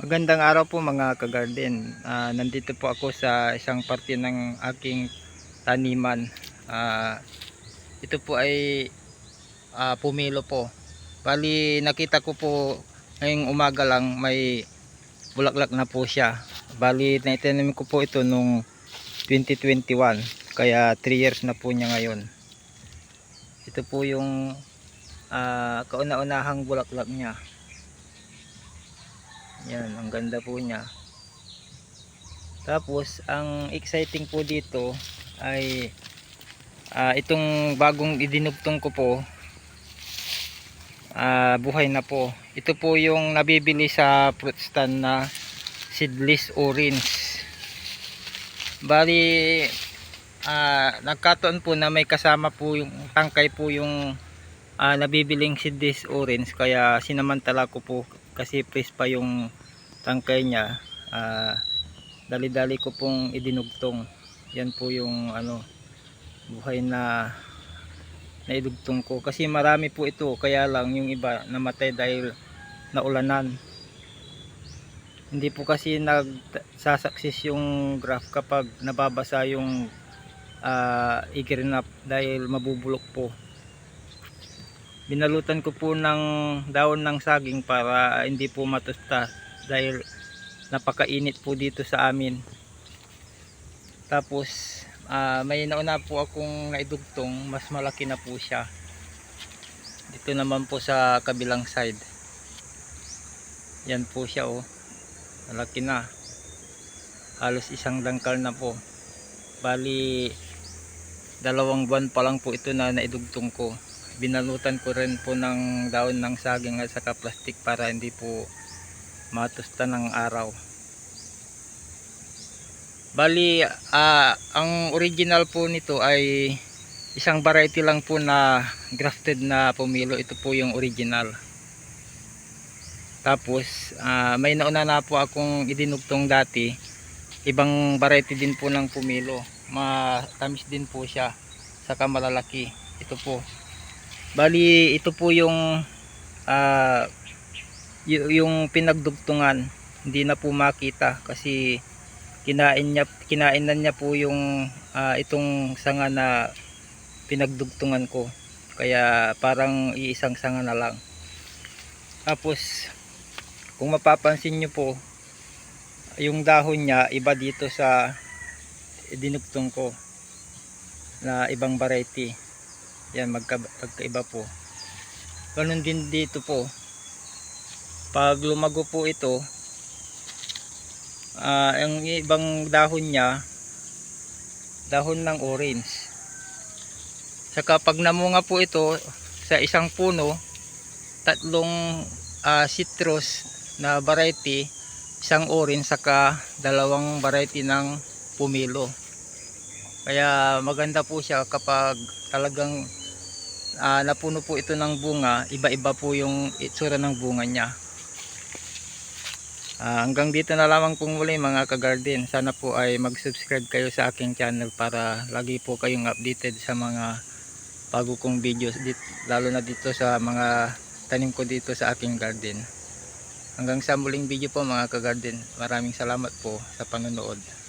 Magandang araw po mga ka-garden. Ah, nandito po ako sa isang parte ng aking taniman. Ah, ito po ay ah, pumilo po. Bali nakita ko po ngayong umaga lang may bulaklak na po siya. Bali naitanim ko po ito nung 2021. Kaya 3 years na po niya ngayon. Ito po yung ah, kauna-unahang bulaklak niya. Yan, ang ganda po niya. Tapos, ang exciting po dito ay ah, itong bagong idinugtong ko po ah, buhay na po. Ito po yung nabibili sa fruit stand na seedless orange. Bali, ah, nagkataon po na may kasama po yung tangkay po yung ah, nabibiling seedless orange kaya sinamantala ko po kasi fresh pa yung tangkay niya. Ah, dali-dali ko pong idinugtong. Yan po yung ano buhay na naidugtong ko. Kasi marami po ito kaya lang yung iba namatay dahil naulanan. Hindi po kasi nagsasaksis yung graph kapag nababasa yung uh, igirinap dahil mabubulok po binalutan ko po ng daon ng saging para hindi po matusta dahil napakainit po dito sa amin. Tapos ah, may nauna po akong naidugtong mas malaki na po siya. Dito naman po sa kabilang side. Yan po siya oh. Malaki na. Halos isang dangkal na po. Bali dalawang buwan pa lang po ito na naidugtong ko binalutan ko rin po ng daon ng saging at saka plastic para hindi po matusta ng araw. Bali ah, ang original po nito ay isang variety lang po na grafted na pumilo. Ito po yung original. Tapos ah, may nauna na po akong idinugtong dati. Ibang variety din po ng pumilo. Matamis din po siya saka malalaki. Ito po Bali, ito po yung y- yung pinagdugtungan. Hindi na po makita kasi kinain niya kinain na niya po yung ah, itong sanga na pinagdugtungan ko. Kaya parang iisang sanga na lang. Tapos kung mapapansin niyo po yung dahon niya iba dito sa dinugtong ko na ibang variety yan magka, magkaiba po. Ganun din dito po. Pag lumago po ito ah ang ibang dahon niya dahon ng orange. Saka pag namunga po ito sa isang puno tatlong ah, citrus na variety isang orange saka dalawang variety ng pumilo. Kaya maganda po siya kapag talagang ah, napuno po ito ng bunga. Iba-iba po yung itsura ng bunga niya. Ah, hanggang dito na lamang pong muli mga ka-garden. Sana po ay mag-subscribe kayo sa aking channel para lagi po kayong updated sa mga bago kong videos dit, lalo na dito sa mga tanim ko dito sa aking garden. Hanggang sa muling video po mga ka-garden. Maraming salamat po sa panonood